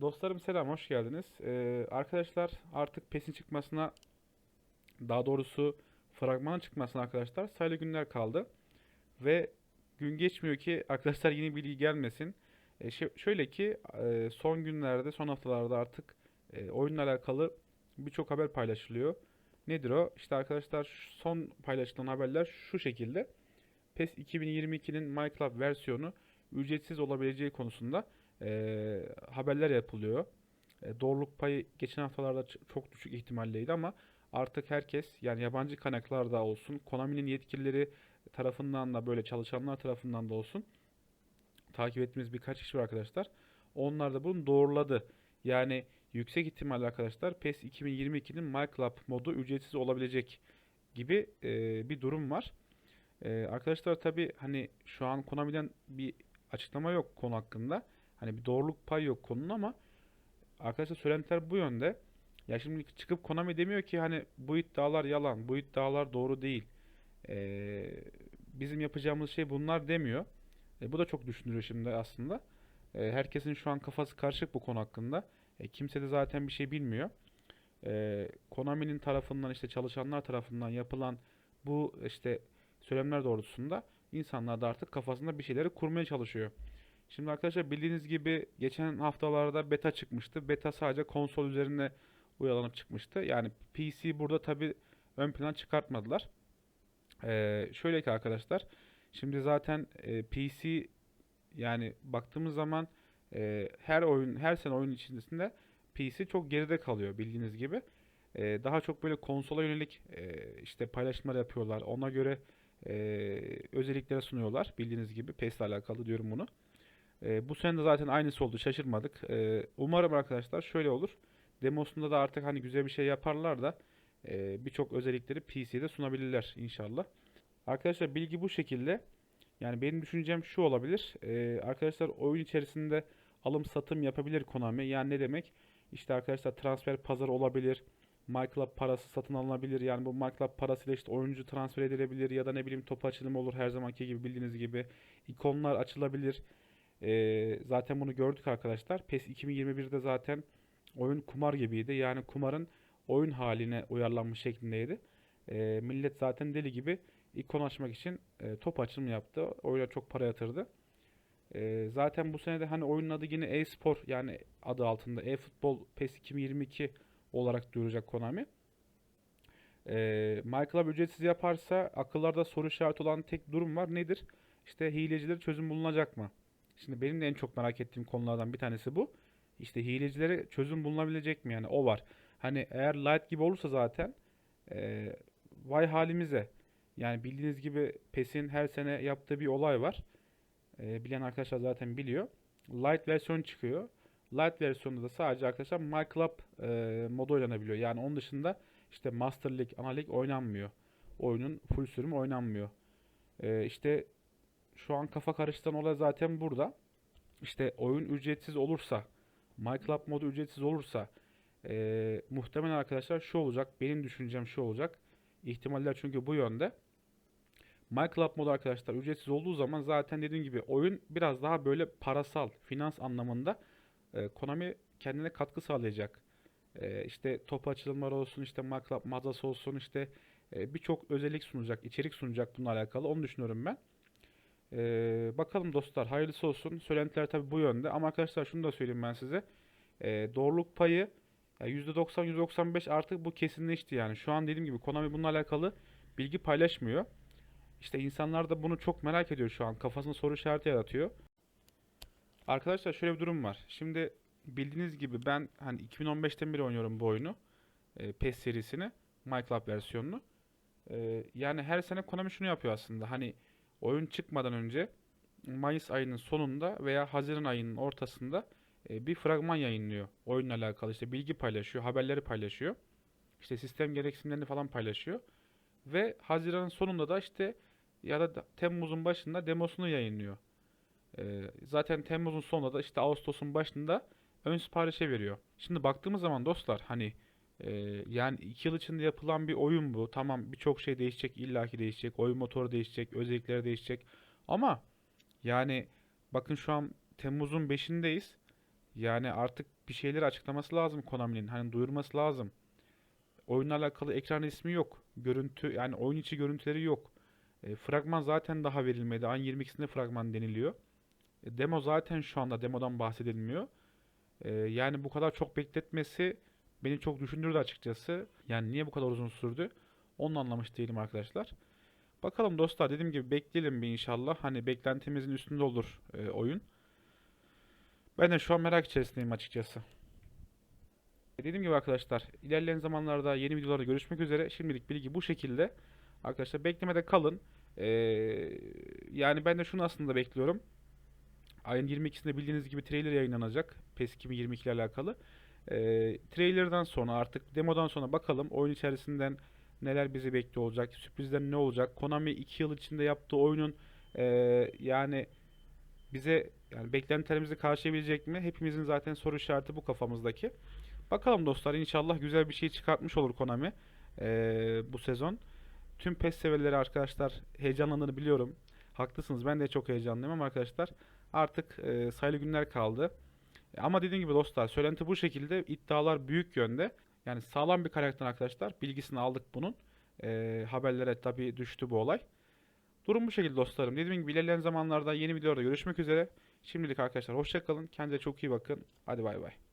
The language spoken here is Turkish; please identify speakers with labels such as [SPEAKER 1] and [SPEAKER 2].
[SPEAKER 1] Dostlarım selam, hoş geldiniz. Ee, arkadaşlar artık PES'in çıkmasına, daha doğrusu fragmanın çıkmasına arkadaşlar sayılı günler kaldı. Ve gün geçmiyor ki arkadaşlar yeni bilgi gelmesin. E, şö- şöyle ki e, son günlerde, son haftalarda artık e, oyunla alakalı birçok haber paylaşılıyor. Nedir o? İşte arkadaşlar son paylaşılan haberler şu şekilde. PES 2022'nin MyClub versiyonu ücretsiz olabileceği konusunda e, haberler yapılıyor. E, doğruluk payı geçen haftalarda çok düşük ihtimalleydi ama artık herkes yani yabancı kaynaklarda olsun, Konami'nin yetkilileri tarafından da böyle çalışanlar tarafından da olsun takip ettiğimiz birkaç kişi var arkadaşlar. Onlar da bunu doğruladı. Yani yüksek ihtimalle arkadaşlar PES 2022'nin MyClub modu ücretsiz olabilecek gibi e, bir durum var. E, arkadaşlar tabi hani şu an Konami'den bir açıklama yok konu hakkında. Hani bir doğruluk payı yok konunun ama arkadaşlar söylentiler bu yönde. Ya şimdi çıkıp Konami demiyor ki hani bu iddialar yalan, bu iddialar doğru değil. E, bizim yapacağımız şey bunlar demiyor. E, bu da çok düşündürüyor şimdi aslında. E, herkesin şu an kafası karışık bu konu hakkında. E, kimse de zaten bir şey bilmiyor. E, Konami'nin tarafından işte çalışanlar tarafından yapılan bu işte söylemler doğrultusunda insanlar da artık kafasında bir şeyleri kurmaya çalışıyor. Şimdi arkadaşlar bildiğiniz gibi geçen haftalarda beta çıkmıştı. Beta sadece konsol üzerine uyarlanıp çıkmıştı. Yani PC burada tabi ön plan çıkartmadılar. E, şöyle ki arkadaşlar şimdi zaten e, PC yani baktığımız zaman e, her oyun her sene oyun içerisinde PC çok geride kalıyor bildiğiniz gibi. E, daha çok böyle konsola yönelik e, işte paylaşımlar yapıyorlar. Ona göre e, özellikler sunuyorlar. Bildiğiniz gibi PES ile alakalı diyorum bunu. E, bu sene de zaten aynısı oldu. Şaşırmadık. E, umarım arkadaşlar şöyle olur. Demosunda da artık hani güzel bir şey yaparlar da e, birçok özellikleri PC'de sunabilirler inşallah. Arkadaşlar bilgi bu şekilde. Yani benim düşüncem şu olabilir. Ee, arkadaşlar oyun içerisinde alım satım yapabilir Konami. Yani ne demek? İşte arkadaşlar transfer pazarı olabilir. MyClub parası satın alınabilir. Yani bu MyClub parasıyla işte oyuncu transfer edilebilir ya da ne bileyim top açılımı olur her zamanki gibi bildiğiniz gibi. İkonlar açılabilir. Ee, zaten bunu gördük arkadaşlar. PES 2021'de zaten oyun kumar gibiydi. Yani kumarın oyun haline uyarlanmış şeklindeydi. Ee, millet zaten deli gibi ikon açmak için e, top açılımı yaptı. Oyuna çok para yatırdı. E, zaten bu sene de hani oyunun adı yine e-spor yani adı altında e-futbol PES 2022 olarak duyuracak Konami. E, MyClub ücretsiz yaparsa akıllarda soru işareti olan tek durum var. Nedir? İşte hilecileri çözüm bulunacak mı? Şimdi benim de en çok merak ettiğim konulardan bir tanesi bu. İşte hilecilere çözüm bulunabilecek mi yani o var. Hani eğer light gibi olursa zaten e, vay halimize. Yani bildiğiniz gibi PES'in her sene yaptığı bir olay var. Ee, bilen arkadaşlar zaten biliyor. Lite versiyon çıkıyor. Lite versiyonunda da sadece arkadaşlar My Club e, modu oynanabiliyor. Yani onun dışında işte Master League, Ana Lig oynanmıyor. Oyunun full sürümü oynanmıyor. Ee, işte şu an kafa karıştıran olay zaten burada. İşte oyun ücretsiz olursa, My Club modu ücretsiz olursa e, muhtemelen arkadaşlar şu olacak. Benim düşüncem şu olacak. İhtimaller çünkü bu yönde. MyClub modu arkadaşlar ücretsiz olduğu zaman zaten dediğim gibi oyun biraz daha böyle parasal, finans anlamında e, Konami kendine katkı sağlayacak. E, işte top açılımları olsun, işte MyClub mağazası olsun, işte e, birçok özellik sunacak, içerik sunacak bununla alakalı. Onu düşünüyorum ben. E, bakalım dostlar hayırlısı olsun. Söylentiler tabii bu yönde ama arkadaşlar şunu da söyleyeyim ben size. E, doğruluk payı ya %90 %95 artık bu kesinleşti yani. Şu an dediğim gibi Konami bununla alakalı bilgi paylaşmıyor. İşte insanlar da bunu çok merak ediyor şu an. Kafasında soru işareti yaratıyor. Arkadaşlar şöyle bir durum var. Şimdi bildiğiniz gibi ben hani 2015'ten beri oynuyorum bu oyunu. E, PES serisini. MyClub versiyonunu. E, yani her sene Konami şunu yapıyor aslında. Hani oyun çıkmadan önce Mayıs ayının sonunda veya Haziran ayının ortasında e, bir fragman yayınlıyor. Oyunla alakalı işte bilgi paylaşıyor, haberleri paylaşıyor. İşte sistem gereksinimlerini falan paylaşıyor. Ve Haziran'ın sonunda da işte ya da Temmuz'un başında demosunu yayınlıyor. Ee, zaten Temmuz'un sonunda da işte Ağustos'un başında ön siparişe veriyor. Şimdi baktığımız zaman dostlar hani e, yani 2 yıl içinde yapılan bir oyun bu. Tamam birçok şey değişecek, illaki değişecek. Oyun motoru değişecek, özellikleri değişecek. Ama yani bakın şu an Temmuz'un 5'indeyiz. Yani artık bir şeyleri açıklaması lazım Konami'nin. Hani duyurması lazım. Oyunla alakalı ekran resmi yok. Görüntü yani oyun içi görüntüleri yok. E, fragman zaten daha verilmedi. Ayın 22'sinde fragman deniliyor. E, demo zaten şu anda demodan bahsedilmiyor. E, yani bu kadar çok bekletmesi beni çok düşündürdü açıkçası. Yani niye bu kadar uzun sürdü? Onu anlamış değilim arkadaşlar. Bakalım dostlar dediğim gibi bekleyelim bir inşallah. Hani beklentimizin üstünde olur e, oyun. Ben de şu an merak içerisindeyim açıkçası. Dediğim gibi arkadaşlar ilerleyen zamanlarda yeni videolarda görüşmek üzere. Şimdilik bilgi bu şekilde. Arkadaşlar beklemede kalın. Ee, yani ben de şunu aslında bekliyorum. Ayın 22'sinde bildiğiniz gibi trailer yayınlanacak. PES 2022 ile alakalı. Ee, trailer'dan sonra artık demodan sonra bakalım oyun içerisinden neler bizi bekliyor olacak. Sürprizler ne olacak. Konami 2 yıl içinde yaptığı oyunun ee, yani bize yani beklentilerimizi karşılayabilecek mi? Hepimizin zaten soru işareti bu kafamızdaki. Bakalım dostlar inşallah güzel bir şey çıkartmış olur Konami ee, bu sezon. Tüm PES severleri arkadaşlar heyecanlandığını biliyorum. Haklısınız ben de çok heyecanlıyım ama arkadaşlar artık e, sayılı günler kaldı. E, Ama dediğim gibi dostlar söylenti bu şekilde iddialar büyük yönde. Yani sağlam bir karakter arkadaşlar. Bilgisini aldık bunun. E, haberlere tabii düştü bu olay. Durum bu şekilde dostlarım. Dediğim gibi ilerleyen zamanlarda yeni videolarda görüşmek üzere. Şimdilik arkadaşlar hoşça kalın. Kendinize çok iyi bakın. Hadi bay bay.